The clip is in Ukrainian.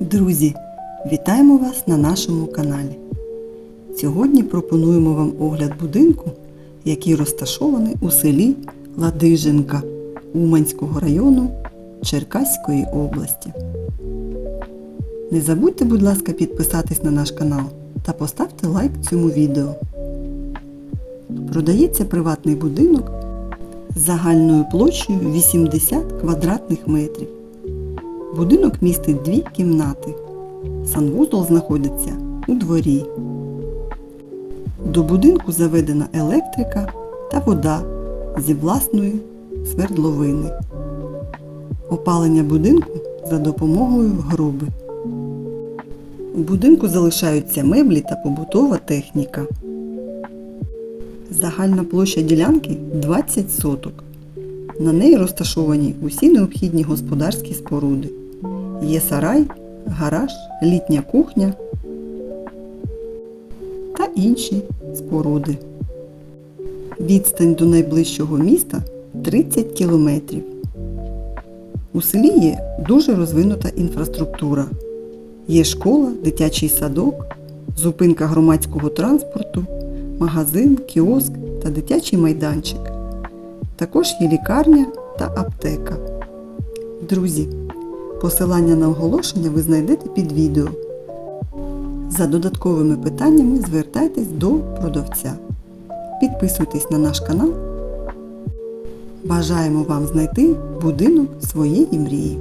Друзі, вітаємо вас на нашому каналі. Сьогодні пропонуємо вам огляд будинку, який розташований у селі Ладиженка Уманського району Черкаської області. Не забудьте, будь ласка, підписатись на наш канал та поставте лайк цьому відео. Продається приватний будинок з загальною площею 80 квадратних метрів. Будинок містить дві кімнати. Санвузол знаходиться у дворі. До будинку заведена електрика та вода зі власної свердловини. Опалення будинку за допомогою груби. У будинку залишаються меблі та побутова техніка. Загальна площа ділянки 20 соток. На неї розташовані усі необхідні господарські споруди. Є сарай, гараж, літня кухня та інші споруди. Відстань до найближчого міста 30 кілометрів. У селі є дуже розвинута інфраструктура. Є школа, дитячий садок, зупинка громадського транспорту, магазин, кіоск та дитячий майданчик. Також є лікарня та аптека. Друзі, посилання на оголошення ви знайдете під відео. За додатковими питаннями звертайтесь до продавця. Підписуйтесь на наш канал. Бажаємо вам знайти будинок своєї мрії.